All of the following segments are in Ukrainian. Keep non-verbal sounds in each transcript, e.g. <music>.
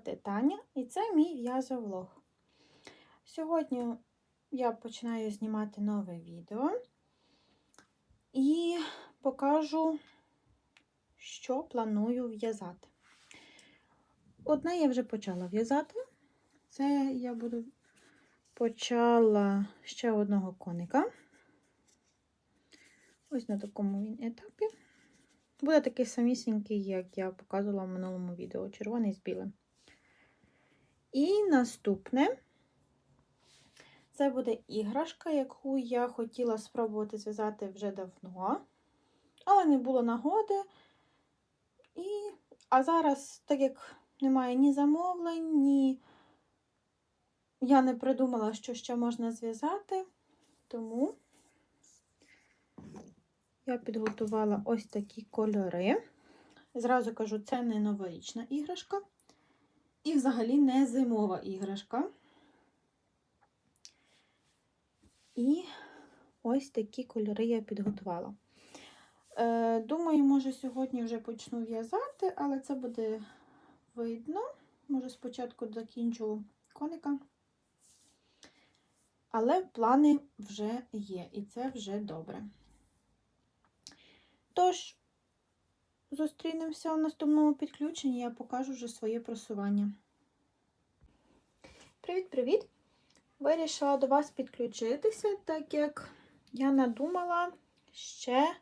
звати Таня і це мій в'язовлог. Сьогодні я починаю знімати нове відео і покажу, що планую в'язати. Одне я вже почала в'язати. Це я буду почала ще одного коника. Ось на такому він етапі. Буде такий самісінький, як я показувала в минулому відео, червоний з білим. І наступне це буде іграшка, яку я хотіла спробувати зв'язати вже давно, але не було нагоди. І... А зараз, так як немає ні замовлень, ні я не придумала, що ще можна зв'язати, тому я підготувала ось такі кольори. Зразу кажу, це не новорічна іграшка. І взагалі не зимова іграшка. І ось такі кольори я підготувала. Е, Думаю, може, сьогодні вже почну в'язати, але це буде видно. Може, спочатку закінчу коника. Але плани вже є, і це вже добре. Тож, зустрінемося у наступному підключенні, я покажу вже своє просування. Привіт-привіт! Вирішила до вас підключитися, так як я надумала ще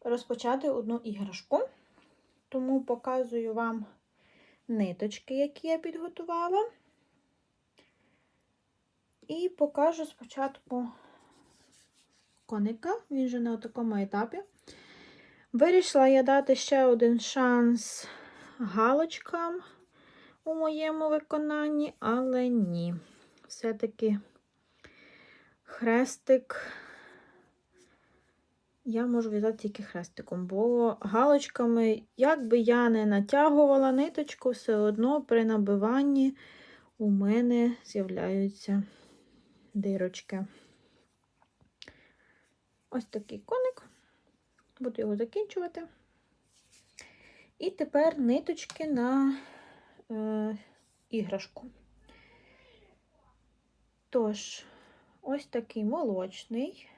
розпочати одну іграшку. Тому показую вам ниточки, які я підготувала. І покажу спочатку коника, він же на такому етапі. Вирішила я дати ще один шанс галочкам у моєму виконанні, але ні. Все-таки хрестик. Я можу в'язати тільки хрестиком, бо галочками, як би я не натягувала ниточку, все одно при набиванні у мене з'являються дирочки. Ось такий коник. Буду його закінчувати. І тепер ниточки на е, іграшку. Тож, ось такий молочний,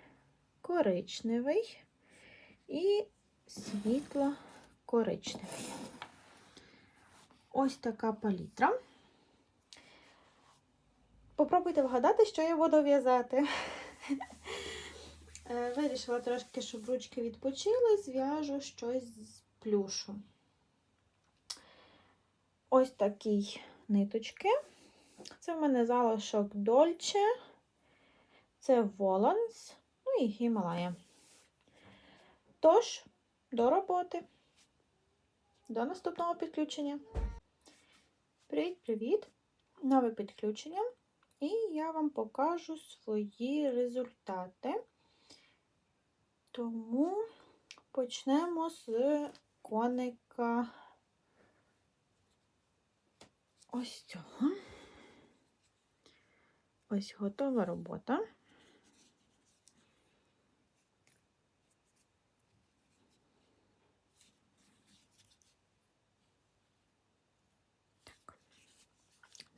коричневий і світло-коричневий. Ось така палітра. Попробуйте вгадати, що я буду в'язати. Е, вирішила трошки, щоб ручки відпочили, зв'яжу щось з плюшу. Ось такі ниточки. Це в мене залишок Дольче, це Воланс, ну і Гімалая. Тож, до роботи. До наступного підключення. Привіт-привіт! Нове підключення. І я вам покажу свої результати. Тому почнемо з коника ось цього. Ось готова робота. Так,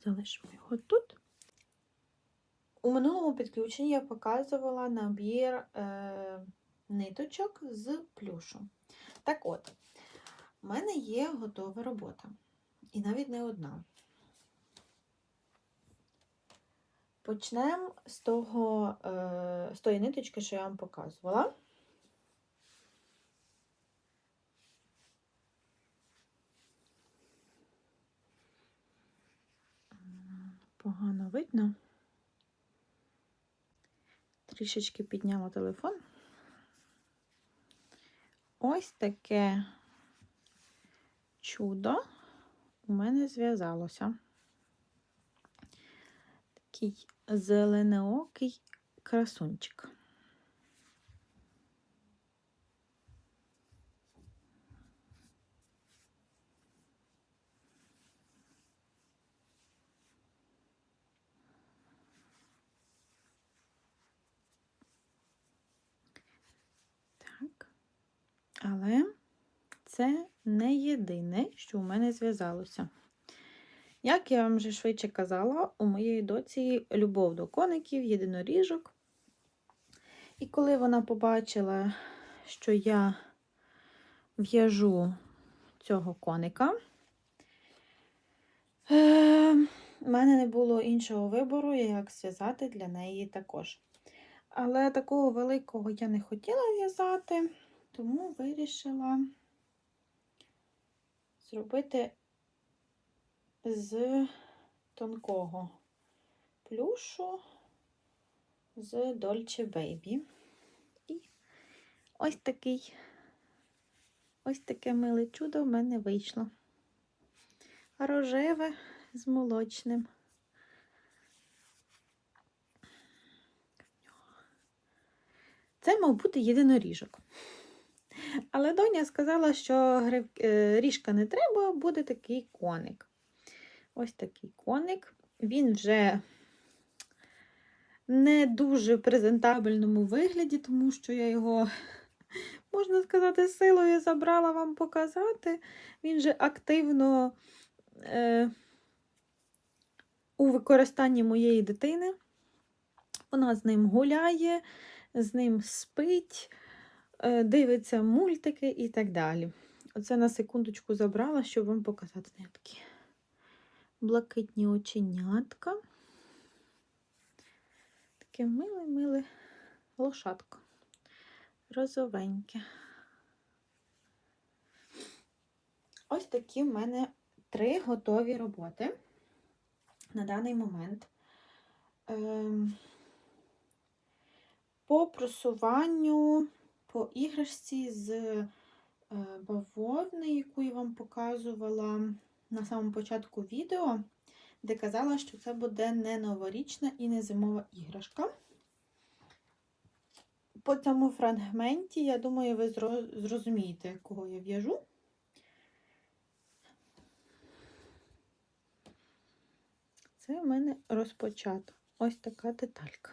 залишимо його тут. У минулому підключенні я показувала набір е, ниточок з плюшу. Так от, в мене є готова робота. І навіть не одна. Почнемо з того, е, з тої ниточки, що я вам показувала. Погано видно. Трішечки підняла телефон. Ось таке чудо у мене зв'язалося. Такий зеленоокий красунчик. Так, але це не єдине, що у мене зв'язалося. Як я вам вже швидше казала, у моєї доці любов до коників, єдиноріжок. І коли вона побачила, що я в'яжу цього коника, е, в мене не було іншого вибору, як зв'язати для неї також. Але такого великого я не хотіла в'язати, тому вирішила зробити з тонкого плюшу з Dolce Baby. І ось такий, ось таке миле чудо в мене вийшло. Рожеве з молочним. Це, мав бути єдиноріжок. Але доня сказала, що е, ріжка не треба, буде такий коник. Ось такий коник. Він вже не дуже в презентабельному вигляді, тому що я його, можна сказати, силою забрала вам показати. Він же активно е, у використанні моєї дитини. Вона з ним гуляє, з ним спить, дивиться мультики і так далі. Оце на секундочку забрала, щоб вам показати такі блакитні оченятка. Таке миле-миле лошадко. Розовеньке. Ось такі в мене три готові роботи на даний момент. Ем, По просуванню по іграшці з е, бавовни, яку я вам показувала на самому початку відео, де казала, що це буде не новорічна і не зимова іграшка. По цьому фрагменті, я думаю, ви зрозумієте, кого я в'яжу. Це в мене розпочато ось така деталька.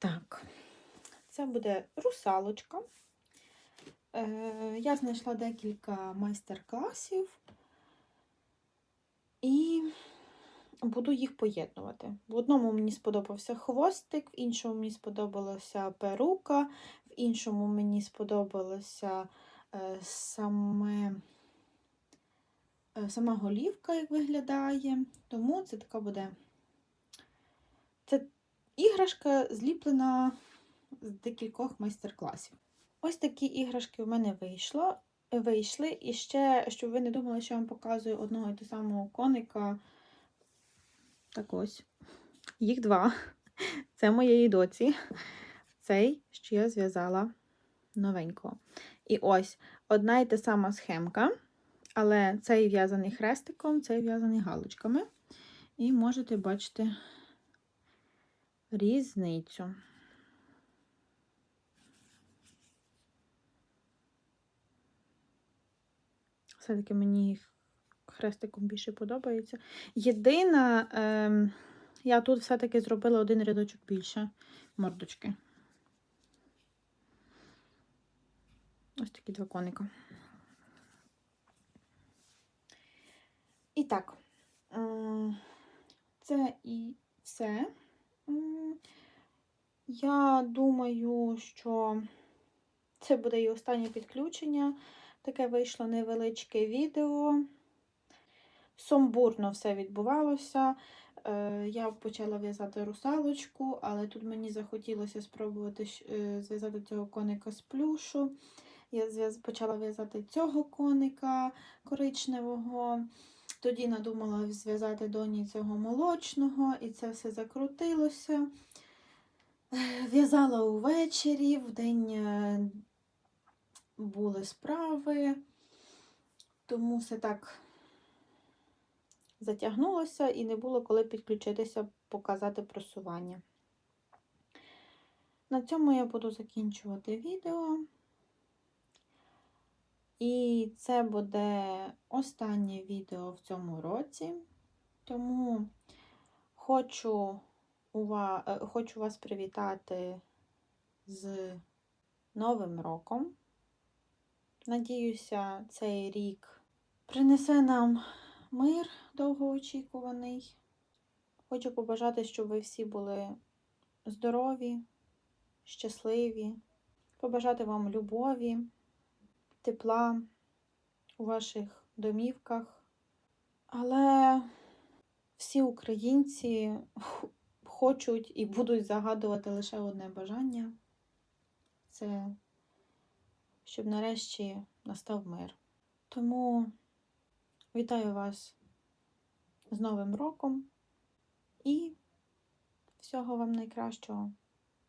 Так, це буде русалочка. Е, Я знайшла декілька майстер-класів і буду їх поєднувати. В одному мені сподобався хвостик, в іншому мені сподобалася перука, в іншому мені сподобалася е, саме, е, сама голівка, як виглядає. Тому це така буде. Це іграшка зліплена з декількох майстер-класів. Ось такі іграшки в мене вийшло, вийшли. І ще, щоб ви не думали, що я вам показую одного і того самого коника. Так ось. Їх два. Це моєї доці. Цей, що я зв'язала новенького. І ось одна і та сама схемка, але цей в'язаний хрестиком, цей в'язаний галочками. І можете бачити різницю. Все-таки мені хрестиком більше подобається. Єдина, е, я тут все-таки зробила один рядочок більше мордочки. Ось такі два коника. І так, це і все. Я думаю, що це буде і останнє підключення. Таке вийшло невеличке відео. Сумбурно все відбувалося. Е, я почала в'язати русалочку, але тут мені захотілося спробувати е, зв'язати цього коника з плюшу. Я почала в'язати цього коника коричневого. Тоді надумала зв'язати доні цього молочного, і це все закрутилося. В'язала увечері, в день е, були справи, тому все так затягнулося і не було коли підключитися, показати просування. На цьому я буду закінчувати відео. І це буде останнє відео в цьому році, тому хочу, ува... Е, хочу вас привітати з Новим роком. Надіюся, цей рік принесе нам мир довгоочікуваний. Хочу побажати, щоб ви всі були здорові, щасливі, побажати вам любові, тепла у ваших домівках. Але всі українці <laughs> хочуть і будуть загадувати лише одне бажання це щоб нарешті настав мир. Тому вітаю вас з Новим роком і всього вам найкращого.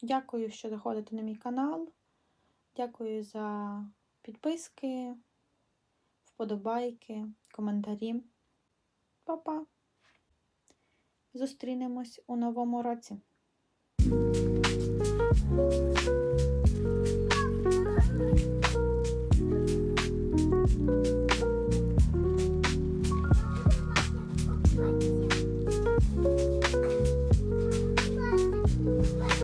Дякую, що заходите на мій канал. Дякую за підписки, вподобайки, коментарі. Па-па! Зустрінемось у новому році. Bye.